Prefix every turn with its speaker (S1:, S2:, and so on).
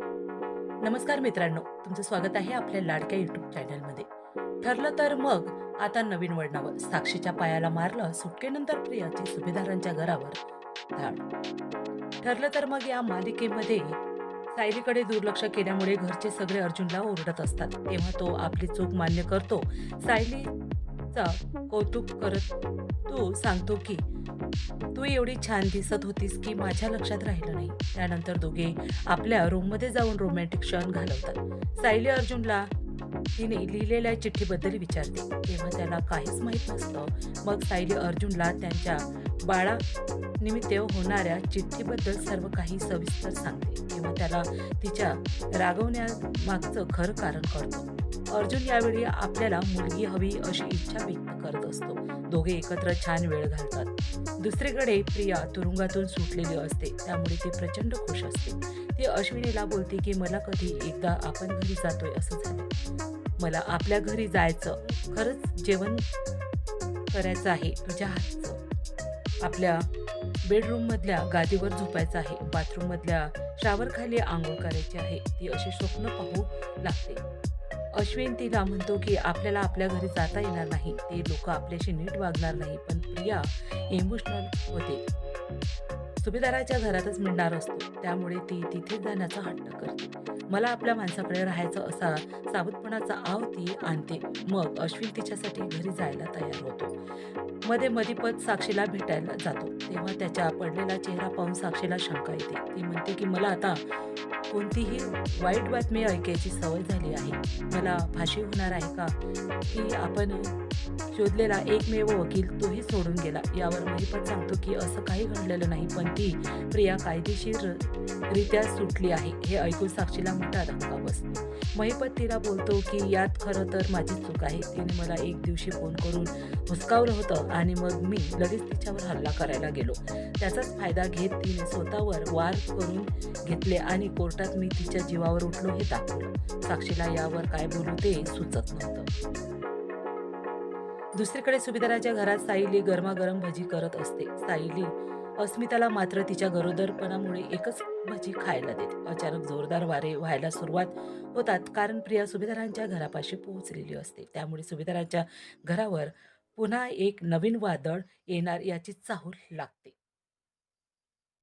S1: नमस्कार मित्रांनो तुमचं स्वागत आहे आपल्या लाडक्या युट्यूब चॅनलमध्ये ठरलं तर मग आता नवीन वळणावर साक्षीच्या पायाला मारलं सुटकेनंतर प्रियाची सुभेदारांच्या घरावर धाड. ठरलं तर मग या मालिकेमध्ये सायलीकडे दुर्लक्ष केल्यामुळे घरचे सगळे अर्जुनला ओरडत असतात. तेव्हा तो आपली चूक मान्य करतो. सायली सायलीचा कौतुक करत तो सांगतो की तू एवढी छान दिसत होतीस की माझ्या लक्षात राहिलं नाही. त्यानंतर दोघे आपल्या रूममध्ये जाऊन रोमॅन्टिक क्षण घालवतात. सायली अर्जुनला तिने लिहिलेल्या चिठ्ठीबद्दल विचारते. तेव्हा त्याला काहीच माहीत नसतं. मग सायली अर्जुनला त्यांच्या बाळा निमित्त होणाऱ्या चिठ्ठीबद्दल सर्व काही सविस्तर सांगते किंवा त्याला तिच्या रागवण्यामागचं खरं कारण कळतं. अर्जुन यावेळी आपल्याला मुलगी हवी अशी इच्छा व्यक्त करत असतो. दोघे एकत्र छान वेळ घालतात. दुसरीकडे प्रिया तुरुंगातून सुटलेली असते. त्यामुळे ती प्रचंड खुश असते. ती अश्विनीला बोलते की मला कधी एकदा आपण घरी जातोय असं झालं. मला आपल्या घरी जायचं. खरंच जेवण करायचं आहे तुझ्या हातचं. आपल्या बेडरूममधल्या गादीवर झोपायचं आहे. बाथरूममधल्या शावरखाली आंघोळ करायची आहे. ती अशी स्वप्न पाहू लागते. अश्विन तिला म्हणतो की आपल्याला आपल्या घरी जाता येणार नाही. ते लोक आपल्याशी नीट वागणार नाही. पण प्रिया इमोशनल होते. सुभेदाराच्या घरातच मिळणार असतो. त्यामुळे ती तिथे जाण्याचा हट्ट करते. मला आपल्या माणसाकडे राहायचं असा साबुतपणाचा आव ती आणते. मग अश्विन तिच्यासाठी घरी जायला तयार होतो. मध्ये मधीपत साक्षीला भेटायला जातो. तेव्हा त्याच्या पडलेला चेहरा पाहून साक्षीला शंका येते. ती म्हणते की मला आता कोणतीही वाईट बातमी ऐकायची सवय झाली आहे. मला फाशी होणार आहे का? की आपण शोधलेला एकमेव वकील तोही सोडून गेला. यावर महिपत सांगतो की असं काही घडलेलं नाही पण ती प्रिया कायदेशीर रित्या सुटली आहे हे ऐकून साक्षीला मोठा धक्का बसतो. महिपत तिला बोलतो की यात खरं तर माझी चूक आहे. तिने मला एक दिवशी फोन करून हुसकावलं होतं आणि मग मी लगेच तिच्यावर हल्ला करायला गेलो. त्याचाच फायदा घेत तिने स्वतःवर वार करून घेतले आणि कोर्टात मी तिच्या जीवावर उठलो हे दाखवलं. साक्षीला यावर काय बोलू ते सुचत नव्हतं. दुसरीकडे सुभेदाराच्या घरात साईली गरमागरम भजी करत असते. साईली अस्मिताला मात्र तिच्या गरोदरपणामुळे एकच भजी खायला देते. अचानक जोरदार वारे व्हायला सुरुवात होतात कारण प्रिया सुभेदारांच्या घरापाशी पोहोचलेली असते. त्यामुळे सुभेदारांच्या घरावर पुन्हा एक नवीन वादळ येणार याची चाहूल लागते.